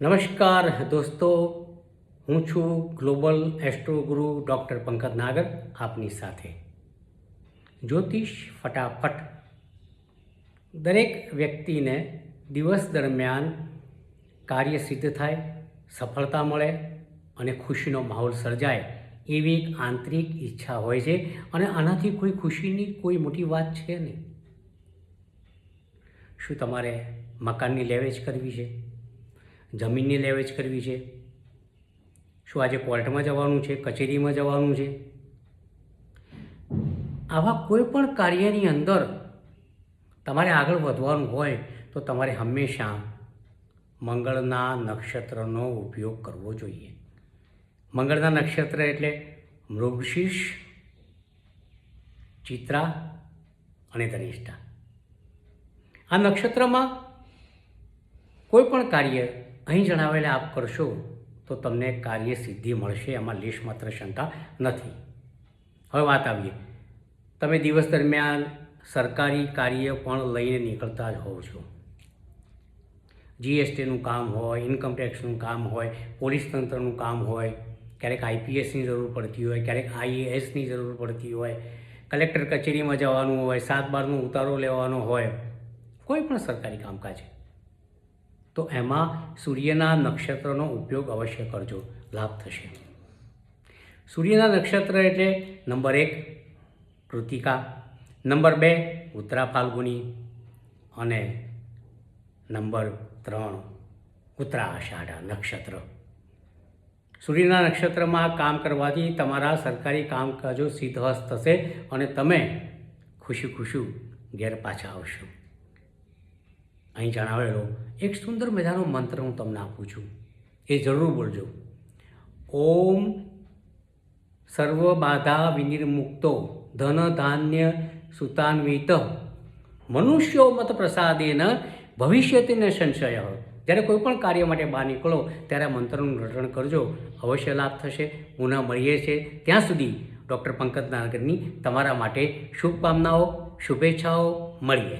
નમસ્કાર દોસ્તો, હું છું global astro guru doctor Pankaj Nagar, આપની સાથે. જ્યોતિષ ફટાફટ. દરેક વ્યક્તિને દિવસ દરમિયાન કાર્ય સિદ્ધ થાય, સફળતા મળે અને ખુશીનો માહોલ સર્જાય એવી એક આંતરિક ઈચ્છા હોય છે અને આનાથી કોઈ ખુશીની કોઈ મોટી વાત છે નહીં. શું તમારે મકાનની લેવેજ કરવી છે? જમીનની લેવેચ કરવી છે? શું આજે કોર્ટમાં જવાનું છે? કચેરીમાં જવાનું છે? આવા કોઈ પણ કાર્યની અંદર તમારે આગળ વધવાનું હોય તો તમારે હંમેશા મંગળના નક્ષત્રનો ઉપયોગ કરવો જોઈએ. મંગળના નક્ષત્ર એટલે મૃગશીર્ષ, ચિત્રા અને ધનિષ્ઠા. આ નક્ષત્રમાં કોઈ પણ કાર્ય અહીં જણાવેલા આપ કરશો તો તમને કાર્ય સિદ્ધિ મળશે એમાં લેશ માત્ર શંકા નથી. હવે વાત આવીએ. તમે દિવસ દરમિયાન સરકારી કાર્ય પણ લઈને નીકળતા જ હોવ છો. જીએસટીનું કામ હોય ઇન્કમ ટેક્સનું કામ હોય, પોલીસ તંત્રનું કામ હોય, ક્યારેક આઈપીએસની જરૂર પડતી હોય, ક્યારેક આઈએએસની જરૂર પડતી હોય, કલેક્ટર કચેરીમાં જવાનું હોય, સાત બારનો ઉતારો લેવાનો હોય, કોઈ પણ સરકારી કામકાજ. તો એમાં સૂર્યના નક્ષત્રનો ઉપયોગ અવશ્ય કરજો. લાભ થશે. સૂર્યના નક્ષત્ર એટલે નંબર એક કૃતિકા, નંબર બે ઉત્તરા ફાલ્ગુની અને નંબર ત્રણ ઉત્તરા આષાઢા નક્ષત્ર. સૂર્યના નક્ષત્રમાં કામ કરવાથી તમારા સરકારી કામકાજો સિદ્ધહસ્ત થશે અને તમે ખુશી ખુશી ઘેર પાછા આવશો. અહીં જણાવેલો એક સુંદર મજાનો મંત્ર હું તમને આપું છું. એ જરૂર બોલજો. ઓમ સર્વ બાધા વિનિર્મુક્તો ધન ધાન્ય સુતાન્વિત મનુષ્યો મત પ્રસાદેન ભવિષ્યતિને સંશય. જ્યારે કોઈ પણ કાર્ય માટે બહાર નીકળો, ત્યારે આ મંત્રનું રટણ કરજો. અવશ્ય લાભ થશે પુનઃ મળીએ છીએ ત્યાં સુધી ડૉક્ટર પંકજ નાગરની તમારા માટે શુભકામનાઓ, શુભેચ્છાઓ, મળીએ.